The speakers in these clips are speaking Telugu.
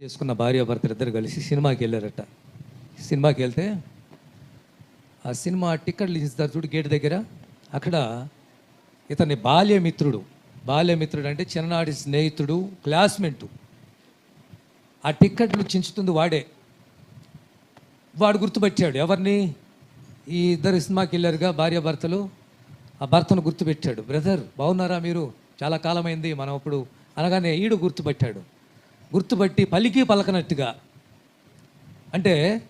చేసుకున్న భార్య భర్తలు ఇద్దరు కలిసి సినిమాకి వెళ్ళారట. సినిమాకి వెళ్తే ఆ సినిమా టిక్కెట్లు ఇస్తారు చూడు గేట్ దగ్గర. అక్కడ ఇతని బాల్యమిత్రుడు బాల్యమిత్రుడు అంటే చిన్ననాటి స్నేహితుడు క్లాస్మేట్. ఆ టిక్కెట్లు చించుతుంది వాడే. వాడు గుర్తుపెట్టాడు ఎవరిని? ఈ ఇద్దరు సినిమాకి వెళ్ళారుగా భార్య భర్తలు. ఆ భర్తను గుర్తుపెట్టాడు బ్రదర్ బాగున్నారా మీరు? చాలా కాలమైంది మనం అప్పుడు అనగానే ఈడు గుర్తుపెట్టాడు. గుర్తుపట్టి పలికి పలకనట్టుగా. అంటే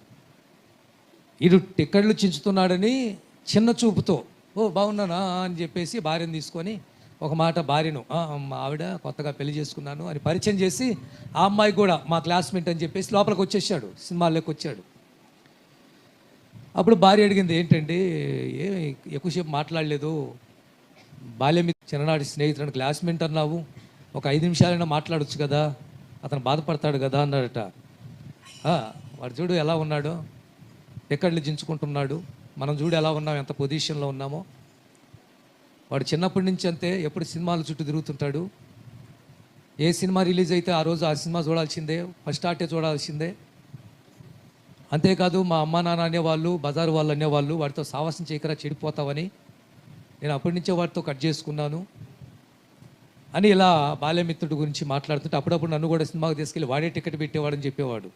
ఇడు టిక్కెట్లు చించుతున్నాడని చిన్న చూపుతో ఓ బాగున్నానా? అని చెప్పేసి భార్యను తీసుకొని ఒక మాట భార్యను మా ఆవిడ కొత్తగా పెళ్ళి చేసుకున్నాను అని పరిచయం చేసి ఆ అమ్మాయి కూడా మా క్లాస్మేట్ అని చెప్పేసి లోపలికి వచ్చేసాడు సినిమాల్లోకి వచ్చాడు. అప్పుడు భార్య అడిగింది ఏంటండి ఏ ఎక్కువసేపు మాట్లాడలేదు? బాల్యం చిన్ననాటి స్నేహితులను క్లాస్మేట్ అన్నావు ఒక ఐదు నిమిషాలైనా మాట్లాడొచ్చు కదా? అతను బాధపడతాడు కదా అన్నాడట. వాడు చూడు ఎలా ఉన్నాడో? ఎక్కడ జించుకుంటున్నాడు? మనం చూడు ఎలా ఉన్నాం? ఎంత పొజిషన్లో ఉన్నామో. వాడు చిన్నప్పటి నుంచి అంతే ఎప్పుడు సినిమాల చుట్టూ తిరుగుతుంటాడు. ఏ సినిమా రిలీజ్ అయితే ఆ రోజు ఆ సినిమా చూడాల్సిందే ఫస్ట్ ఆర్టే చూడాల్సిందే. అంతేకాదు మా అమ్మా నాన్న అనేవాళ్ళు బజారు వాళ్ళు అనేవాళ్ళు వాడితో సావాసం చేయకరా చెడిపోతావని నేను అప్పటి నుంచే వాడితో కట్ చేసుకున్నాను. అని ఇలా బాల్యమిత్రుడి గురించి మాట్లాడుతుంటే అప్పుడప్పుడు నన్ను కూడా సినిమాకి తీసుకెళ్ళి వాడే టికెట్ పెట్టేవాడని చెప్పేవాడు.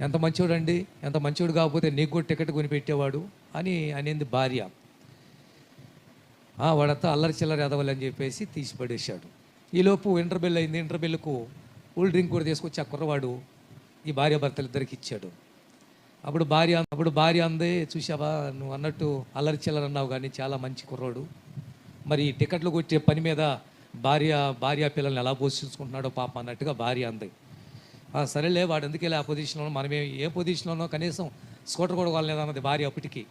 ఎంత మంచివాడండి ఎంత మంచివాడు కాకపోతే నీకు కూడా టికెట్ కొని పెట్టేవాడు అని అనేది భార్య. ఆ, వాడంతా అల్లరి చిల్లర ఎదవాలని అని చెప్పేసి తీసి పడేశాడు ఈలోపు ఇంటర్బెల్ అయింది. ఇంటర్బెల్కు కూల్ డ్రింక్ కూడా తీసుకొచ్చి ఆ కుర్రవాడు ఈ భార్య భర్తలు ఇద్దరికి ఇచ్చాడు. అప్పుడు భార్య అప్పుడు భార్య అందే చూసావా నువ్వు అన్నట్టు అల్లరి చిల్లర అన్నావు కానీ చాలా మంచి కుర్రాడు. మరి టికెట్లు కొట్టే పని మీద భార్య భార్య పిల్లల్ని ఎలా పోషించుకుంటున్నాడో పాప అన్నట్టుగా భార్య అంది. సరేలే వాడు ఎందుకు ఆ పొజిషన్లో మనమే ఏ- పొజిషన్లోనో కనీసం స్కూటర్ కూడా వాళ్ళలేదు అన్నది భార్య అప్పటికి.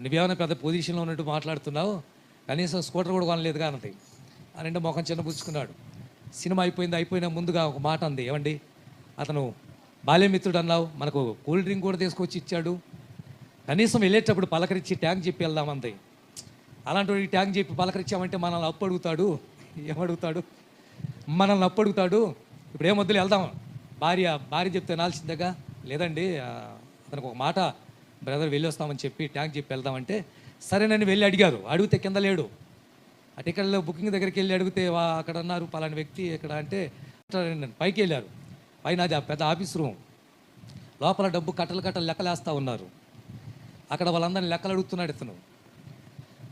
నువ్వేమైనా పెద్ద పొజిషన్లో ఉన్నట్టు మాట్లాడుతున్నావు? కనీసం స్కూటర్ కూడా కొనలేదుగా అన్నది. అని అంటే ముఖం చిన్న పుచ్చుకున్నాడు. సినిమా అయిపోయింది అయిపోయిన ముందుగా ఒక మాట అంది. ఏమండి? అతను బాల్యమిత్రుడు అన్నావు మనకు కూల్ డ్రింక్ కూడా తీసుకొచ్చి ఇచ్చాడు. కనీసం వెళ్ళేటప్పుడు పలకరించి ట్యాంక్ చెప్పి వెళ్దామంది అలాంటి వాడికి ట్యాంక్ చెప్పి పలకరించామంటే మనల్ని అప్పు అడుగుతాడు ఏమడుగుతాడు? మనల్ని అప్పు అడుగుతాడు ఇప్పుడు ఏం వద్దులు వెళ్దాం. భార్య భార్య చెప్తే వినాల్సిందేగా లేదండి అతనికి ఒక మాట బ్రదర్ వెళ్ళి వస్తామని చెప్పి ట్యాంక్ చెప్పి వెళ్దామంటే సరేనని వెళ్ళి అడిగారు. అడిగితే కింద లేడు. ఆ టికెట్లో బుకింగ్ దగ్గరికి వెళ్ళి అడిగితే వా- అక్కడ అన్నారు పలాని వ్యక్తి ఇక్కడ అంటే పైకి వెళ్ళారు. పైన అది ఆ పెద్ద ఆఫీస్ రూమ్. లోపల డబ్బు కట్టలు కట్టలు లెక్కలేస్తూ ఉన్నారు. అక్కడ వాళ్ళందరినీ లెక్కలు అడుగుతున్నాడు ఇతను.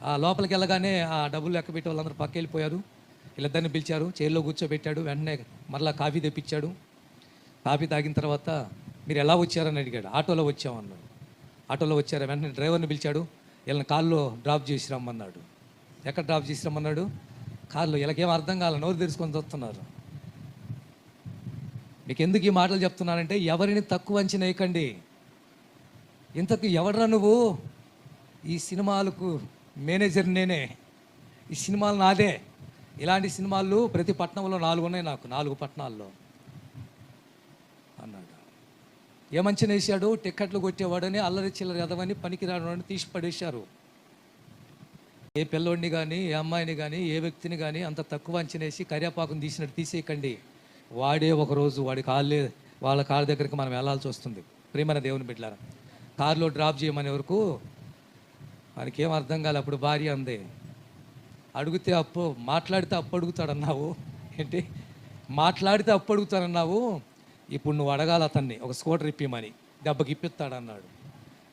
ఆ లోపలికి వెళ్ళగానే ఆ డబ్బులు లెక్క పెట్టి వాళ్ళందరూ పక్క వెళ్ళిపోయారు వీళ్ళిద్దరిని పిలిచారు చైర్లో కూర్చోబెట్టాడు వెంటనే మరలా కాఫీ తెప్పించాడు. కాఫీ తాగిన తర్వాత మీరు ఎలా వచ్చారని అడిగాడు. ఆటోలో వచ్చామన్నాడు. ఆటోలో వచ్చారు వెంటనే డ్రైవర్ని పిలిచాడు వీళ్ళని కాల్లో డ్రాప్ చేసి రమ్మన్నాడు. ఎక్కడ డ్రాప్ చేసి రమ్మన్నాడు? కారులో. వీళ్ళకేం అర్థం కాల నోరు తెరుచుకొని చూస్తున్నారు. మీకు ఎందుకు ఈ మాటలు చెప్తున్నానంటే ఎవరిని తక్కువ అంచనా వేయకండి. ఇంతకు ఎవడరా నువ్వు? ఈ సినిమాలకు మేనేజర్ నేనే. ఈ సినిమాలు నాదే. ఇలాంటి సినిమాలు ప్రతి పట్టణంలో నాలుగు ఉన్నాయి నాకు నాలుగు పట్టణాల్లో అన్నాడు. ఏమంచిన వేసాడు టిక్కెట్లు కొట్టేవాడని అల్లరి చిల్లర ఎదవని పనికిరాడని తీసి పడేశారు. ఏ పిల్లోడిని కానీ ఏ అమ్మాయిని కానీ ఏ వ్యక్తిని కానీ అంత తక్కువ అంచనేసి కరియాపాకుని తీసినట్టు తీసేయకండి. వాడే ఒకరోజు వాడి కాళ్ళే వాళ్ళ కాళ్ళ దగ్గరికి మనం వెళ్ళాల్సి వస్తుంది. ప్రేమన దేవుని బిడ్డలారా కారులో డ్రాప్ చేయమనే వరకు మనకి ఏం అర్థం కాలే అప్పుడు భార్య అందే అడిగితే అప్పు మాట్లాడితే అప్పు అడుగుతాడన్నావు? ఏంటి? మాట్లాడితే అప్పు అడుగుతాడన్నావు ఇప్పుడు నువ్వు అడగాలి అతన్ని ఒక స్కూటర్ ఇప్పిమని. దెబ్బకి ఇప్పిస్తాడన్నాడు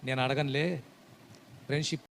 నేను అడగనులే ఫ్రెండ్షిప్